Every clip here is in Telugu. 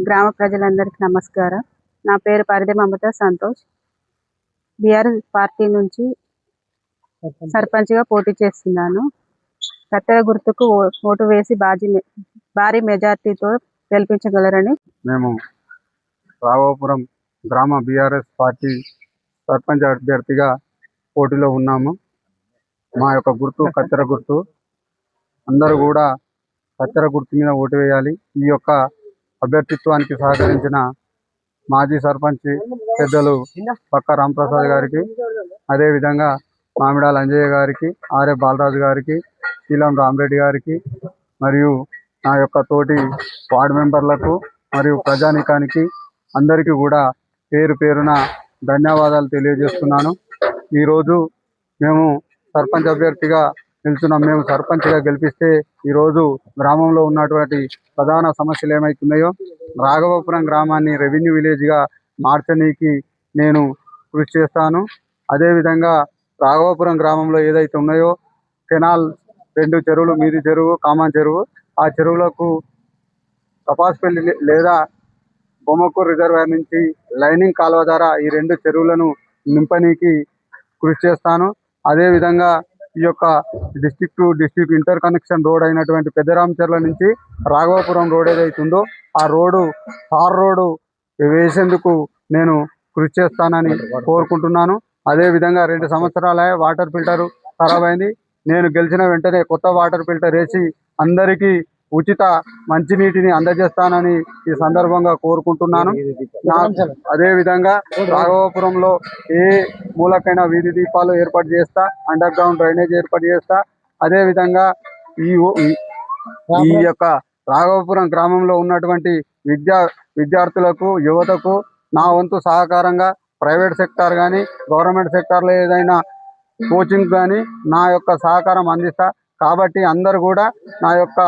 గ్రామ ప్రజలందరికీ నమస్కారం. నా పేరు పరిధి మమత సంతోష్. బీఆర్ పార్టీ నుంచి సర్పంచ్గా పోటీ చేస్తున్నాను. కత్తెర గుర్తుకు ఓ- ఓటు వేసి బాజీ భారీ మెజార్టీతో గెలిపించగలరని మేము రాఘవపురం గ్రామ బీఆర్ఎస్ పార్టీ సర్పంచ్ అభ్యర్థిగా పోటీలో ఉన్నాము. మా యొక్క గుర్తు కత్తెర గుర్తు. అందరూ కూడా కత్తెర గుర్తు మీద ఓటు వేయాలి. ఈ యొక్క అభ్యర్థిత్వానికి సహకరించిన మాజీ సర్పంచ్ పెద్దలు పక్క రామప్రసాద్ గారికి అదేవిధంగా మామిడాల అంజయ్య గారికి ఆర్ఏ బాలరాజు గారికి శీలం రామరెడ్డి గారికి మరియు నా యొక్క తోటి వార్డు మెంబర్లకు మరియు ప్రజానీకానికి అందరికీ కూడా పేరు పేరున ధన్యవాదాలు తెలియజేస్తున్నాను. ఈరోజు మేము సర్పంచ్ అభ్యర్థిగా నిల్చున్నాం మేము సర్పంచ్గా గెలిపిస్తే ఈరోజు గ్రామంలో ఉన్నటువంటి ప్రధాన సమస్యలు ఏమైతున్నాయో రాఘవపురం గ్రామాన్ని రెవెన్యూ విలేజ్గా మార్చనీకి నేను కృషి చేస్తాను. అదేవిధంగా రాఘవపురం గ్రామంలో ఏదైతే ఉన్నాయో కెనాల్ రెండు చెరువులు మీది చెరువు కామాన్ చెరువు ఆ చెరువులకు కపాసిపల్లి లేదా బొమ్మకూర్ రిజర్వాయర్ నుంచి లైనింగ్ కాలువ ద్వారా ఈ రెండు చెరువులను నింపనీకి కృషి చేస్తాను. అదేవిధంగా ఈ యొక్క district to district interconnection road అయినటువంటి పెద్దరామచర్ల నుంచి రాఘవపురం రోడ్ ఏదైతుందో ఆ రోడ్డు తార్ రోడ్డు వేసేందుకు నేను కృషి చేస్తానని కోరుకుంటున్నాను. అదేవిధంగా రెండు సంవత్సరాల వాటర్ ఫిల్టర్ ఖరాబ్ అయింది. నేను గెలిచిన వెంటనే కొత్త వాటర్ ఫిల్టర్ వేసి అందరికీ ఉచిత మంచినీటిని అందజేస్తానని ఈ సందర్భంగా కోరుకుంటున్నాను. అదేవిధంగా అదే విధంగా రాఘవపురంలో ఏ మూలకైనా వీధి దీపాలు ఏర్పాటు చేస్తా అండర్ గ్రౌండ్ డ్రైనేజ్ ఏర్పాటు చేస్తా. అదే విధంగా ఈ ఈ- యొక్క రాఘవపురం గ్రామంలో ఉన్నటువంటి విద్యా విద్యార్థులకు యువతకు నా వంతు సహకారంగా ప్రైవేట్ సెక్టార్ కానీ గవర్నమెంట్ సెక్టార్లో ఏదైనా కోచింగ్ కానీ నా యొక్క సహకారం అందిస్తా. కాబట్టి అందరూ కూడా నా యొక్క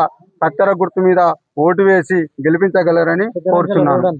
కత్తెర గుర్తు మీద ఓటు వేసి గెలిపించగలరని కోరుచున్నాను.